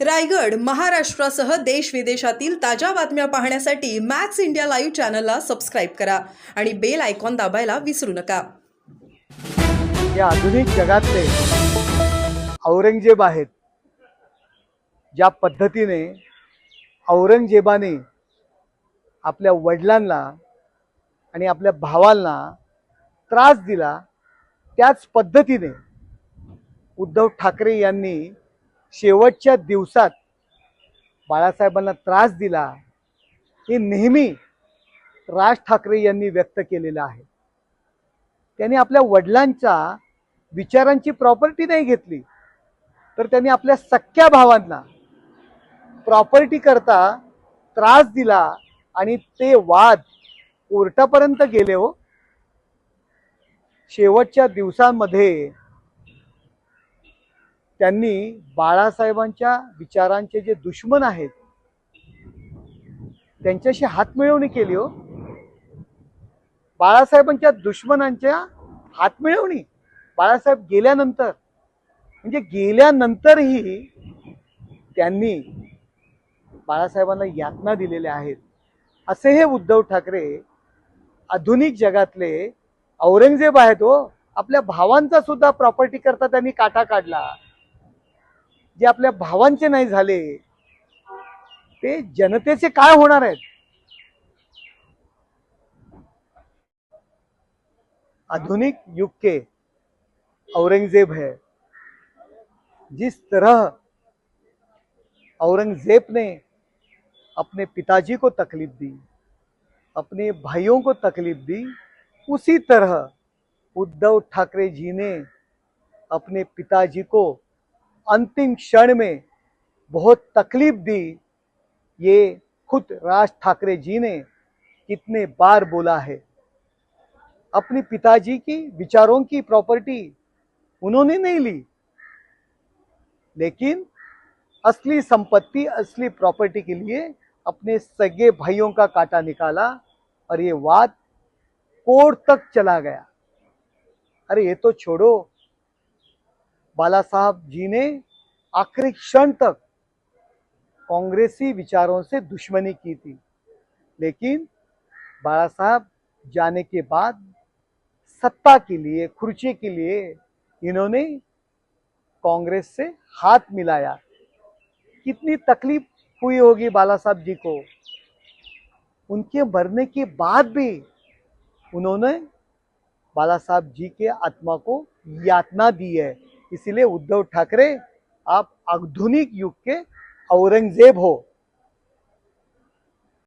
रायगड महाराष्ट्रासह देश विदेशातील ताज्या बातम्या पाहण्यासाठी मॅक्स इंडिया लाईव्ह चॅनलला सबस्क्राईब करा आणि बेल आयकॉन दाबायला विसरू नका. या आधुनिक जगातले औरंगजेब आहेत ज्या पद्धतीने औरंगजेबाने आपल्या वडिलांना आणि आपल्या भावांना त्रास दिला त्याच पद्धतीने उद्धव ठाकरे यांनी शेवटच्या दिवसात बाळासाहेबांना त्रास दिला हे नेहमी राज ठाकरे यांनी व्यक्त केलेलं आहे. त्यांनी आपल्या वडिलांच्या विचारांची प्रॉपर्टी नाही घेतली तर त्यांनी आपल्या सख्या भावांना प्रॉपर्टी करता त्रास दिला आणि ते वाद कोर्टापर्यंत गेले हो. शेवटच्या दिवसांमध्ये त्यांनी बाळासाहेबांच्या विचारांचे जे दुश्मन आहेत त्यांच्याशी हातमिळवणी केली हो. बाळासाहेबांच्या दुश्मनांच्या हातमिळवणी. बाळासाहेब गेल्यानंतर म्हणजे गेल्यानंतरही त्यांनी बाळासाहेबांना यातना दिलेल्या आहेत. असे हे उद्धव ठाकरे आधुनिक जगातले औरंगजेब आहेत हो. आपल्या भावांचा सुद्धा प्रॉपर्टी करता त्यांनी काटा काढला. जे आपल्या भावांचे नाही झाले, ते जनतेचे काय होणार आहेत? आधुनिक युग के औरंगज़ेब है। जिस तरह औरंगज़ेब ने अपने पिताजी को तकलीफ़ दी, अपने भाइयों को तकलीफ़ दी, उसी तरह उद्धव ठाकरे जी ने अपने पिताजी को अंतिम क्षण में बहुत तकलीफ़ दी ये खुद राज ठाकरे जी ने कितने बार बोला है। अपने पिताजी की विचारों की प्रॉपर्टी उन्होंने नहीं ली, लेकिन असली संपत्ति, असली प्रॉपर्टी के लिए अपने सगे भाइयों का काटा निकाला और ये वाद कोर्ट तक चला गया। अरे ये तो छोड़ो बाला साहब जी ने आखिरी क्षण तक कांग्रेसी विचारों से दुश्मनी की थी। लेकिन बाला साहब जाने के बाद सत्ता के लिए, खुर्ची के लिए इन्होंने कांग्रेस से हाथ मिलाया। कितनी तकलीफ़ हुई होगी बाला साहब जी को। उनके मरने के बाद भी उन्होंने बाला साहब जी के आत्मा को यातना दी है। इसीलिए उद्धव ठाकरे आप आधुनिक युग के औरंगज़ेब हो।